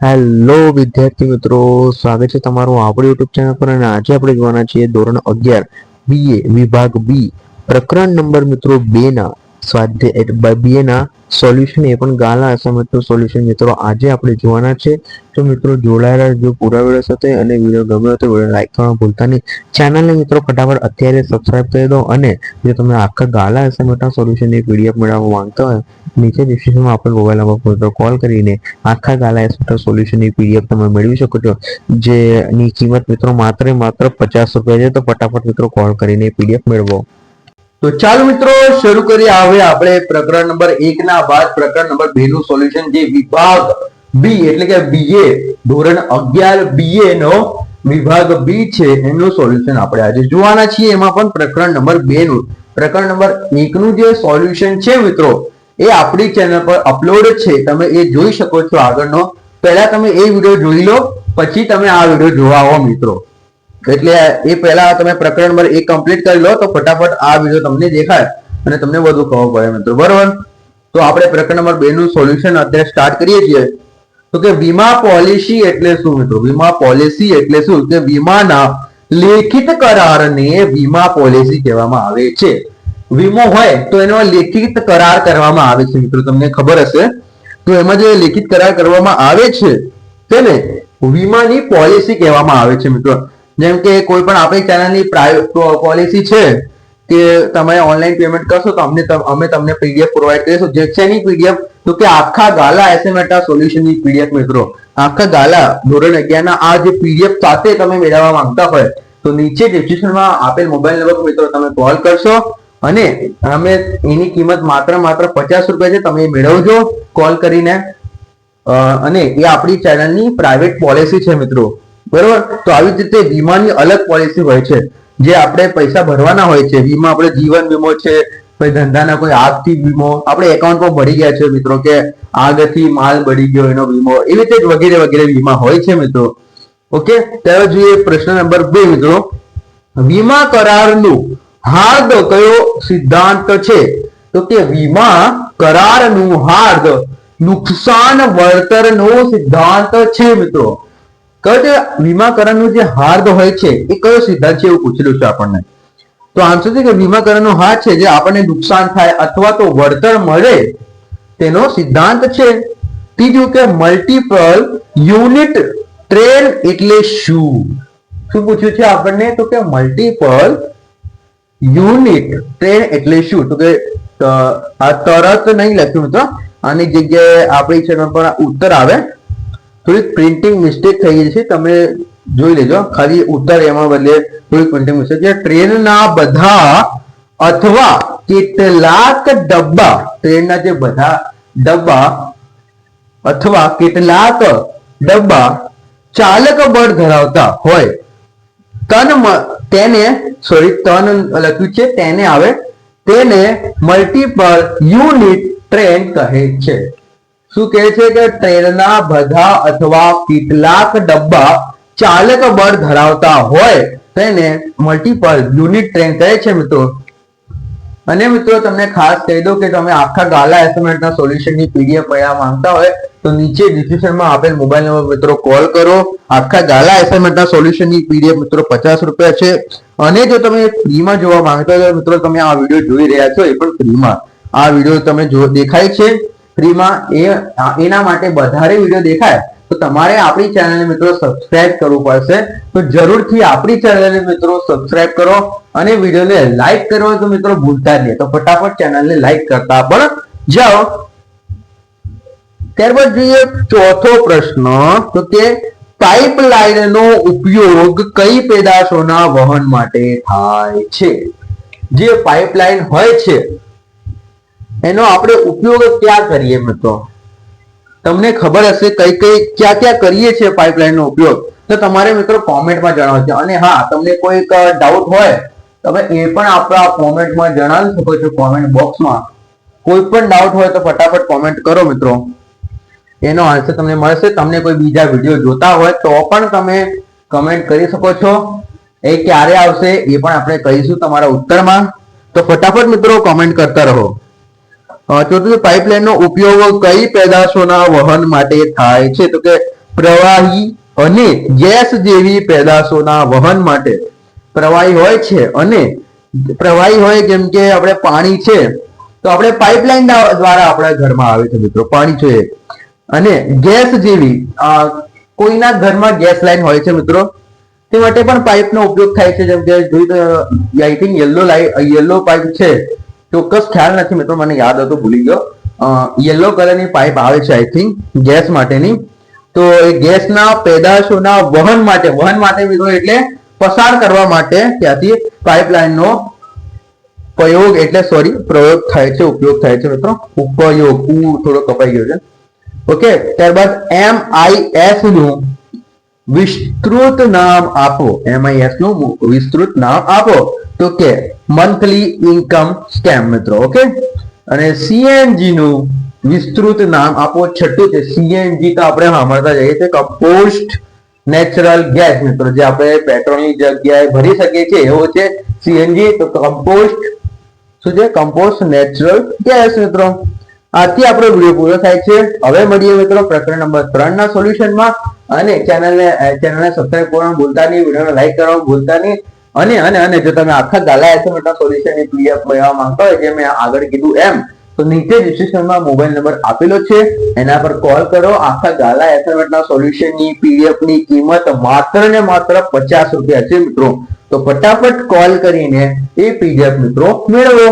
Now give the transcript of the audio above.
Hello વિદ્યાર્થી મિત્રો, સ્વાગત છે તમારું આપણી યુટ્યુબ ચેનલ પર અને આજે આપણે જોવાના છીએ ધોરણ અગિયાર બીએ વિભાગ બી પ્રકરણ નંબર મિત્રો, બે ના સ્વાધ્યાય બીએ ના સોલ્યુશન એ પણ ગાલા અસાઇનમેન્ટનું સોલ્યુશન મિત્રો, આજે આપણે જોવાના છે. તો મિત્રો, જોડાયેલા જો પૂરા વીડિયો સાથે અને વીડિયો ગમ્યો તો વીડિયો લાઈક કરવાનું ભૂલતા નહીં. ચેનલને મિત્રો, ફટાફટ અત્યારે સબસ્ક્રાઇબ કરી દો અને જો તમે આખા ગાલા અસાઇનમેન્ટના સોલ્યુશનની પીડીએફ મેળવવા માંગતા હોય, નીચે ડિસ્ક્રિપ્શનમાં આપણે મોબાઈલ નંબર પર કોલ કરીને આખા ગાલા એસેટર સોલ્યુશનની પીડીએફ તમે મેળવી શકો છો. જેની કિંમત મિત્રો, માત્ર માત્ર પચાસ રૂપિયા છે. તો ફટાફટ મિત્રો કોલ કરીને પીડીએફ મેળવો. તો ચાલો મિત્રો, શરૂ કરીએ હવે આપણે પ્રકરણ નંબર એક ના બાદ પ્રકરણ નંબર બે નું સોલ્યુશન જે વિભાગ બી એટલે કે બીએ ધોરણ અગિયાર બીએ નો વિભાગ બી છે, એનું સોલ્યુશન આપણે આજે જોવાના છીએ. એમાં પણ પ્રકરણ નંબર બે નું, પ્રકરણ નંબર એક નું જે સોલ્યુશન છે મિત્રો, એ આપણી ચેનલ પર અપલોડ છે. તમે એ જોઈ શકો છો આગળનો. પહેલા તમે એ વીડિયો જોઈ લો, પછી તમે આ વીડિયો જોવા આવો મિત્રો. એટલે એ પહેલા તમે પ્રકરણ નંબર એક કમ્પ્લીટ કરી લો તો ફટાફટ આ વીડિયો તમને દેખાય અને તમને વધુ ખબર પડે મિત્રો. બરોબર? તો આપણે પ્રકરણ નંબર બે નું સોલ્યુશન અત્યારે સ્ટાર્ટ કરીએ છીએ. તો કે વીમા પોલિસી એટલે શું મિત્રો? વીમા પોલિસી એટલે શું? કે વીમાના લેખિત કરારને વીમા પોલિસી કહેવામાં આવે છે. વીમો હોય તો એનો લેખિત કરાર કરવામાં આવે છે મિત્રો. તમને ખબર હશે? તો એમાં જે લેખિત કરાર કરવામાં આવે છે તેને વીમાની પોલિસી કહેવામાં આવે છે મિત્રો. જેમ કે કોઈ પણ આપણી ચેનલની પોલિસી છે કે તમે ઓનલાઈન પેમેન્ટ કરશો તો અમને અમે તમને પીડીએફ પ્રોવાઈડ કરીશું. જે છે એની પીડીએફ તો કે આખા ગાલા એસએમએટા સોલ્યુશનની પીડીએફ મિત્રો. આખા ગાલા, ધોરણ અગિયારના આ જે પીડીએફ સાથે તમે મેળવવા માંગતા હોય, તો નીચે ડિસ્ક્રિપ્શનમાં આપેલ મોબાઈલ નંબર મિત્રો તમે કોલ કરશો અને અમે એની કિંમત માત્ર માત્ર પચાસ રૂપિયા છે, તમે મેળવજો કોલ કરીને. અને એ આપણી ચેનલની પ્રાઇવેટ પોલિસી છે મિત્રો. બરોબર? તો આવી જ રીતે વીમાની અલગ પોલિસી હોય છે. જે આપણે પૈસા ભરવાના હોય છે. વીમા આપણે જીવન વીમો છે પછી ધંધાના કોઈ આગથી વીમો. આપણે એકાઉન્ટમાં ભરી ગયા છે મિત્રો કે આગથી માલ બળી ગયો એનો વીમો. એવી રીતે વગેરે વગેરે વીમા હોય છે મિત્રો. ઓકે? ત્યારે જોઈએ પ્રશ્ન નંબર બે મિત્રો. વીમા કરારનું હાર્દ કયો સિદ્ધાંત છે? તો કે વીમા કરારનું હાર્દ નુકસાન વળતરનો સિદ્ધાંત છે મિત્રો. કયો જે વીમા કરારનું જે હાર્દ હોય છે, એ કયો સિદ્ધાંત છે એવું પૂછેલું છે આપણને? તો આન્સર છે કે વીમા હાર છે, જે આપણને નુકસાન થાય અથવા તો વળતર મળે, તેનો સિદ્ધાંત છે. ત્રીજું કે મલ્ટીપલ યુનિટ ટ્રેન એટલે શું? શું પૂછ્યું છે આપણને? તો કે મલ્ટિપલ યુનિટ ટ્રેન એટલે શું? તો કે આ તરત નહીં લખ્યું મિત્રો. આની જગ્યાએ આપણી છે પણ ઉત્તર આવે. પ્રિન્ટિંગ મિસ્ટેક થઈ છે. તમે જોઈ લેજો. ખાલી ઉત્તર એમાં બદલે થોડીક પ્રિન્ટિંગ મિસ્ટેક છે ટ્રેનના બધા અથવા કેટલાક ડબ્બા, ટ્રેનના જે બધા ડબ્બા અથવા કેટલાક ડબ્બા ચાલક બળ ધરાવતા હોય, તન તેને સોરી તન લખ્યું છે, તેને આવે, તેને મલ્ટીપલ યુનિટ ટ્રેન કહે છે. શું કહે છે કે ટ્રેનના બધા અથવા કેટલાક ડબ્બા ચાલક બળ ધરાવતા હોય તેને મલ્ટીપલ યુનિટ ટ્રેન કહે છે મિત્રો. અને મિત્રો તમને ખાસ કહી દઉં કે તમે આખા ગાલા એસ્ટિમેટના સોલ્યુશનની પીડીએફ મળવા માંગતા હોય તો નીચે ડિસ્ક્રિપ્શનમાં આપેલ મોબાઈલ નંબર મિત્રો કોલ કરો. આખા ગાલા એસ્ટિમેટના સોલ્યુશનની પીડીએફ મિત્રો પચાસ રૂપિયા છે. અને જો તમે ફ્રીમાં જોવા માંગતા હોય મિત્રો તમે આ વીડિયો જોઈ રહ્યા છો એ પણ ફ્રીમાં. આ વીડિયો તમે જો દેખાય છે. ફ્રીમાં એ એના માટે વધારે વીડિયો દેખાય, તો તમારે આપણી ચેનલને મિત્રો સબસ્ક્રાઇબ કરવું પડશે. તો જરૂરથી આપણી ચેનલને મિત્રો સબસ્ક્રાઇબ કરો અને વિડીયોને લાઈક કરો તો મિત્રો ભૂલતા જ નહીં. તો ફટાફટ ચેનલને લાઈક કરતા પણ જાઓ. ત્યારબાદ જોઈએ ચોથો પ્રશ્ન, તો કે પાઇપલાઇન નો ઉપયોગ કઈ પેદાશોના વહન માટે થાય છે? જે પાઇપલાઇન હોય છે એનો આપણે ઉપયોગ ક્યાં કરીએ મિત્રો? તમને ખબર હશે કઈ કઈ ક્યાં ક્યાં કરીએ છીએ પાઇપલાઇનનો ઉપયોગ? તો તમારે મિત્રો કોમેન્ટમાં જણાવજો અને હા, તમને કોઈક ડાઉટ હોય, તમે એ પણ આપણા કોમેન્ટમાં જણાવી શકો છો કોમેન્ટ બોક્સમાં કોઈ પણ ડાઉટ હોય તો ફટાફટ કોમેન્ટ કરો મિત્રો. એનો આન્સર તમને મળશે. તમને કોઈ બીજા વીડિયો જોતા હોય તો પણ તમે કમેન્ટ કરી શકો છો. એ ક્યારે આવશે એ પણ આપણે કહીશું તમારા ઉત્તરમાં. તો ફટાફટ મિત્રો કોમેન્ટ કરતા રહો. ચોથું પાઇપલાઇન નો ઉપયોગ કઈ પેદાશોના વહન માટે થાય છે? તો કે પ્રવાહી અને ગેસ જેવી પેદાશોના વહન માટે. પ્રવાહી હોય છે અને પ્રવાહી હોય જેમ કે આપણે પાણી છે, તો આપણે પાઇપલાઇન દ્વારા આપણા ઘરમાં આવે છે મિત્રો, પાણી છે અને ગેસ જેવી કોઈના ઘરમાં ગેસ લાઈન હોય છે મિત્રો, તે માટે પણ પાઇપનો ઉપયોગ થાય છે. જેમ કે જોઈ I think yellow light yellow pipe છે. ચોક્કસ ખ્યાલ નથી મિત્રો, મને યાદ હતો, ભૂલી ગયો. યલો કલરની પાઇપ આવે છે આઈ થિંક ગેસ માટેની. તો એ ગેસના પેદાશોના વહન માટે વહન માટે મિત્રો, એટલે પસાર કરવા માટે ત્યાંથી પાઇપલાઇનનો પ્રયોગ, એટલે સોરી પ્રયોગ થાય છે, ઉપયોગ થાય છે, મિત્રો. ઉપયોગ, ઉ, થોડો કપાઈ ગયો છે. ઓકે ત્યારબાદ એમ આઈ એસનું વિસ્તૃત નામ આપો. એમઆઈએસનું વિસ્તૃત નામ આપો. તો કે મંથલી ઇન્કમ સ્કેમ મિત્રો ઓકે અને સીએનજી નું વિસ્તૃત નામ આપો છઠ્ઠું છે. સીએનજી તો આપણે સાંભળતા જઈએ છીએ કમ્પોસ્ટ નેચરલ ગેસ મિત્રો, જે આપણે પેટ્રોલની જગ્યાએ ભરી શકીએ છીએ. એવો છે સીએનજી તો કમ્પોસ્ટ શું છે? કમ્પોસ્ટ નેચરલ ગેસ મિત્રો. આથી આપણો વીડિયો પૂરો થાય છે. હવે મળીએ મિત્રો પ્રકરણ નંબર ત્રણ ના સોલ્યુશનમાં અને ચેનલને ચેનલને સબસ્ક્રાઈબ કરવાનું ભૂલતા નહીં. વિડીયોને લાઈક કરવાનું ભૂલતા નહીં. અને અને અને જો તમે આખા ગાલા એસએમએટના સોલ્યુશનની પીડીએફ મેળવવા માંગતા હોય, જે મેં આગળ કીધું એમ, તો નીચે ડિસ્ક્રિપ્શનમાં મોબાઈલ નંબર આપેલો છે. એના પર કોલ કરો. આખા ગાલા એસએમએટના સોલ્યુશનની પીડીએફની કિંમત માત્ર ને માત્ર પચાસ રૂપિયા છે, મિત્રો. તો ફટાફટ કોલ કરીને એ પીડીએફ મિત્રો મેળવો.